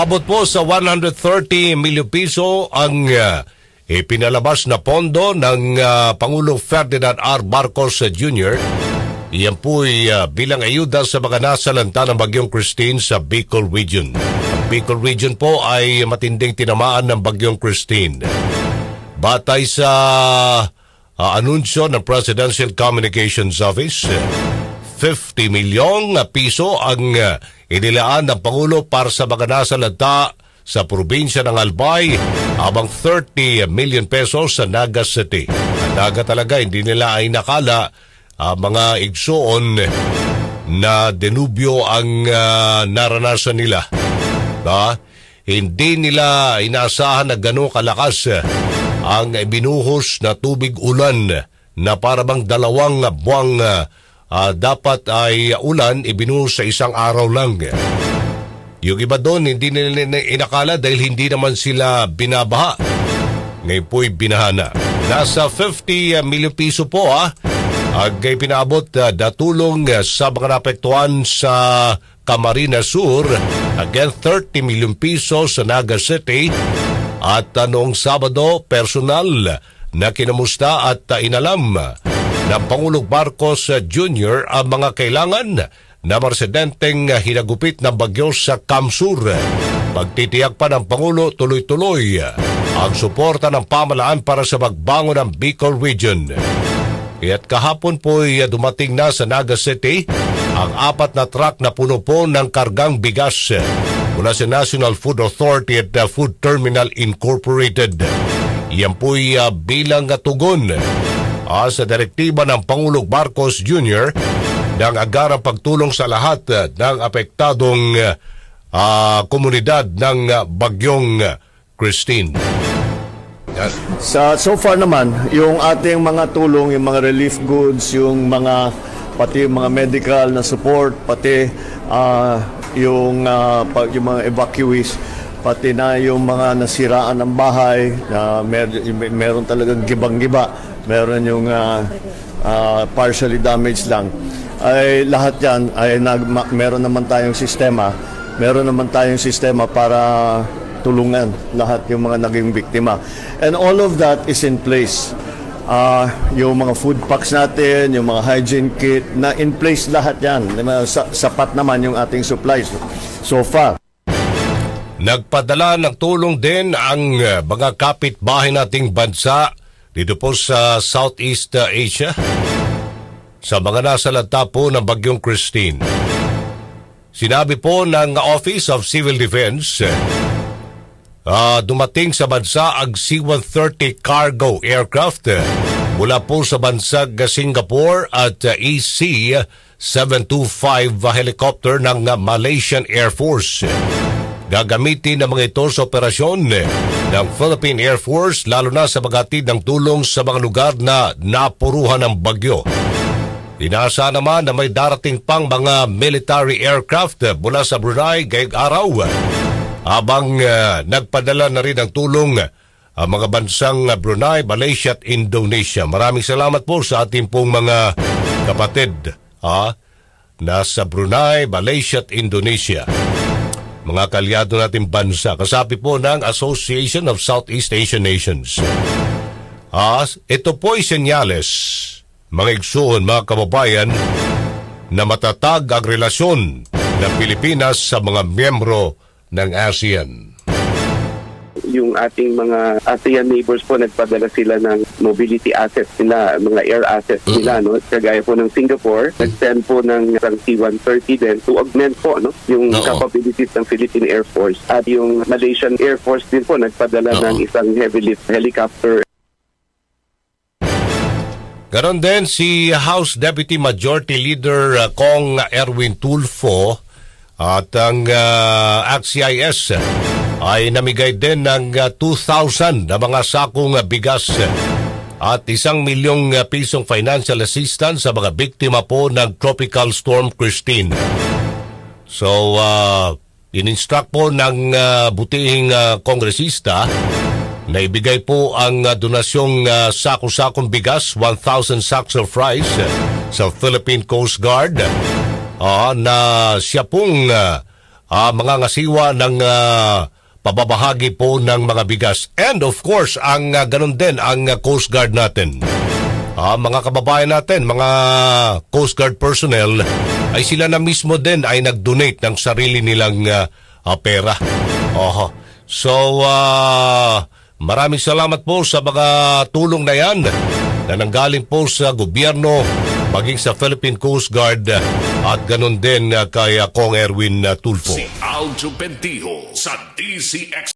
Abot po sa 130 milyon piso ang uh, ipinalabas na pondo ng uh, Pangulong Ferdinand R. Marcos Jr. Iyan po uh, bilang ayuda sa mga nasalanta ng Bagyong Christine sa Bicol Region. Ang Bicol Region po ay matinding tinamaan ng Bagyong Christine. Batay sa uh, anunsyo ng Presidential Communications Office, 50 milyong piso ang uh, inilaan ng Pangulo para sa mga nasalanta sa probinsya ng Albay habang 30 million pesos sa Naga City. Ang Naga talaga hindi nila ay nakala uh, mga igsoon na denubyo ang uh, naranasan nila. Ba? Hindi nila inaasahan na gano'ng kalakas ang binuhos na tubig ulan na parabang dalawang buwang uh, dapat ay ulan ibinuhos sa isang araw lang. Yung iba doon hindi nila inakala dahil hindi naman sila binabaha. Ngayon po'y binahana. Nasa 50 milyon piso po ah. Ang pinabot uh, datulong uh, sa mga napektuan sa Camarines Sur. Again, 30 milyon piso sa Naga City. At uh, noong Sabado, personal na kinamusta at uh, inalam ng Pangulong Marcos Jr. ang mga kailangan na marsidenteng hinagupit ng bagyo sa Kamsur. Pagtitiyak pa ng Pangulo tuloy-tuloy ang suporta ng pamalaan para sa magbangon ng Bicol Region. At kahapon po ay dumating na sa Naga City ang apat na truck na puno po ng kargang bigas mula sa National Food Authority at Food Terminal Incorporated. Yan po'y uh, bilang tugon uh, sa direktiba ng Pangulong Marcos Jr. ng agarang pagtulong sa lahat uh, ng apektadong uh, komunidad ng Bagyong Christine. Yan. Sa so far naman, yung ating mga tulong, yung mga relief goods, yung mga pati yung mga medical na support, pati uh, yung uh, yung mga evacuees, pati na yung mga nasiraan ng bahay, na uh, mer- meron talagang gibang-giba, meron yung uh, uh, partially damaged lang. Ay lahat 'yan ay nag meron naman tayong sistema, meron naman tayong sistema para tulungan lahat yung mga naging biktima. And all of that is in place. Uh, yung mga food packs natin, yung mga hygiene kit, na in place lahat yan. Sapat naman yung ating supplies so far. Nagpadala ng tulong din ang mga kapitbahay nating bansa dito po sa Southeast Asia sa mga nasalanta po ng Bagyong Christine. Sinabi po ng Office of Civil Defense uh, dumating sa bansa ang C-130 cargo aircraft mula po sa bansag Singapore at uh, EC-725 helicopter ng Malaysian Air Force. Gagamitin ng mga ito sa operasyon ng Philippine Air Force lalo na sa magatid ng tulong sa mga lugar na napuruhan ng bagyo. Inasa naman na may darating pang mga military aircraft mula sa Brunei gayong araw habang uh, nagpadala na rin ng tulong ang mga bansang Brunei, Malaysia at Indonesia. Maraming salamat po sa ating pong mga kapatid ha, nasa Brunei, Malaysia at Indonesia. Mga kalyado nating bansa, kasapi po ng Association of Southeast Asian Nations. Ha, ito po ay senyales, mga igsoon, mga kababayan, na matatag ang relasyon ng Pilipinas sa mga miyembro ng ASEAN yung ating mga ASEAN neighbors po nagpadala sila ng mobility assets nila, mga air assets mm-hmm. nila, no? Kagaya po ng Singapore, mm-hmm. nag-send po ng isang C-130 din to augment po, no? Yung Oo. capabilities ng Philippine Air Force. At yung Malaysian Air Force din po nagpadala Oo. ng isang heavy lift helicopter Ganon din si House Deputy Majority Leader uh, Kong Erwin Tulfo at ang uh, ACCIS ay namigay din ng uh, 2,000 na mga sakong uh, bigas at isang milyong uh, pisong financial assistance sa mga biktima po ng Tropical Storm Christine. So, uh, in-instruct po ng uh, butihing uh, kongresista na ibigay po ang uh, donasyong uh, sako-sakong bigas, 1,000 sacks of rice uh, sa Philippine Coast Guard uh, na siya pong uh, ah, mga ngasiwa ng ah, pababahagi po ng mga bigas. And of course, ang ah, ganun din ang ah, Coast Guard natin. Ah, mga kababayan natin, mga Coast Guard personnel, ay sila na mismo din ay nag-donate ng sarili nilang ah, ah, pera. Oho. So, ah, maraming salamat po sa mga tulong na yan na nanggaling po sa gobyerno, maging sa Philippine Coast Guard at ganun din ah, kay ah, Kong Erwin ah, Tulfo. Si Aljo Pentijo sa DCX